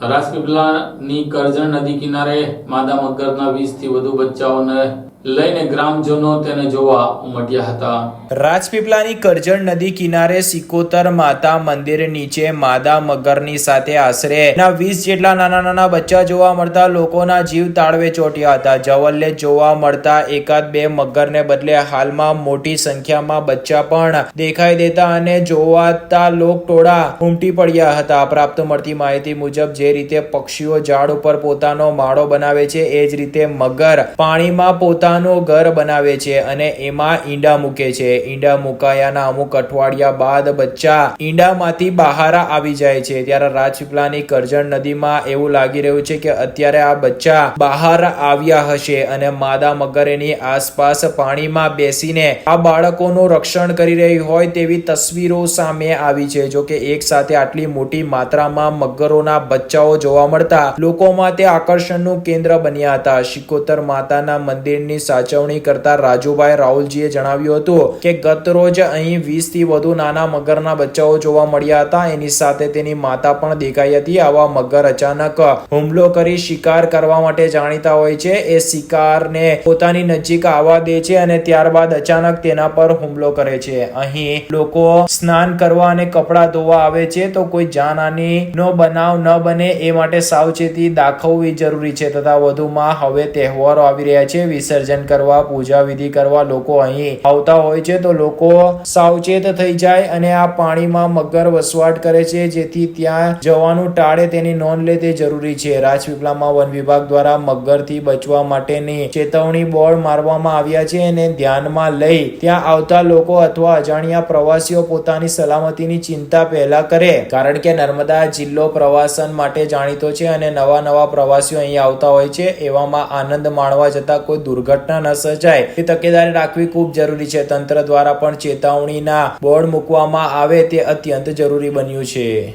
રાજપીપળાની કરજણ નદી કિનારે માદા મગરના વીસથી વધુ બચ્ચાઓને લઈને ગ્રામજનો તેને જોવા ઉમટ્યા હતા. રાજપીપળાની કરજણ નદી કિનારે સિકોતર માતા મંદિર નીચે માદા મગરની સાથે આશરે ના વીસ જેટલા નાના નાના બચ્ચા જોવા મળતા લોકોના જીવ તાળવે ચોટ્યા હતા. જવલ્લે જોવા મળતા એકાદ બે મગરને બદલે હાલમાં મોટી સંખ્યામાં બચ્ચા પણ દેખાઈ દેતા અને જોવાતા લોકટોળા ઉમટી પડ્યા હતા. પ્રાપ્ત મળતી માહિતી મુજબ જે રીતે પક્ષીઓ ઝાડ ઉપર પોતાનો માળો બનાવે છે, એ જ રીતે મગર પાણીમાં પોતાનું ઘર બનાવે છે અને એમાં ઈંડા મૂકે છે. ઈંડા મુકાયાના અમુક અઠવાડિયા બાદ બચ્ચા ઈંડામાંથી બહાર આવી જાય છે. ત્યારે રાજપીપળાની કરજણ નદીમાં એવું લાગી રહ્યું છે કે અત્યારે આ બચ્ચા બહાર આવ્યા હશે અને માદા મગર એની આસપાસ પાણીમાં બેસીને આ બાળકોનું રક્ષણ કરી રહી હોય તેવી તસવીરો સામે આવી છે. જો કે એક સાથે આટલી મોટી માત્રામાં મગરોના બચ્ચાઓ જોવા મળતા લોકોમાં તે આકર્ષણનું કેન્દ્ર બન્યા હતા. શિકોતર માતાના મંદિરની સાચવણી કરતા રાજુભાઈ રાહુલજીએ જણાવ્યું હતું કે, ગત રોજ અહીં વીસથી વધુ નાના મગરના બચ્ચાઓ જોવા મળ્યા હતા. એની સાથે તેની માતા પણ દેખાઈ હતી. આવા મગર અચાનક હુમલો કરી શિકાર કરવા માટે જાણીતા હોય છે. એ શિકારને પોતાની નજીક આવવા દે છે અને ત્યારબાદ અચાનક તેના પર હુમલો કરે છે. અહીં લોકો સ્નાન કરવા અને કપડાં ધોવા આવે છે, તો કોઈ જાનહાની નો બનાવ ન બને એ માટે સાવચેતી દાખવવી જરૂરી છે તથા વધુમાં હવે તહેવારો આવી રહ્યા છે. વિસર્જન કરવા, પૂજા વિધિ કરવા લોકો અહીં આવતા હોય છે, તો લોકો સાવચેત થઈ જાય અને આ પાણીમાં મગર વસવાટ કરે છે, જેથી ત્યાં જવાનું ટાળે તેની નોંધ લે, તે જરૂરી છે. રાજપીપળામાં વન વિભાગ દ્વારા મગરથી બચવા માટેની ચેતવણી બોર્ડ મારવામાં આવ્યા છે અને ધ્યાનમાં લઈ ત્યાં આવતા લોકો અથવા અજાણ્યા પ્રવાસીઓ પોતાની સલામતીની ચિંતા પહેલા કરે. કારણ કે નર્મદા જિલ્લો પ્રવાસન માટે જાણીતો છે અને નવા નવા પ્રવાસીઓ અહીં આવતા હોય છે, એવામાં આનંદ માણવા જતા કોઈ દુર્ઘટના ન સર્જાય. એ તકેદારી રાખવી ખૂબ જરૂરી છે. તંત્ર દ્વારા પણ ચેતવણીના બોર્ડ મૂકવામાં આવે તે અત્યંત જરૂરી બન્યું છે.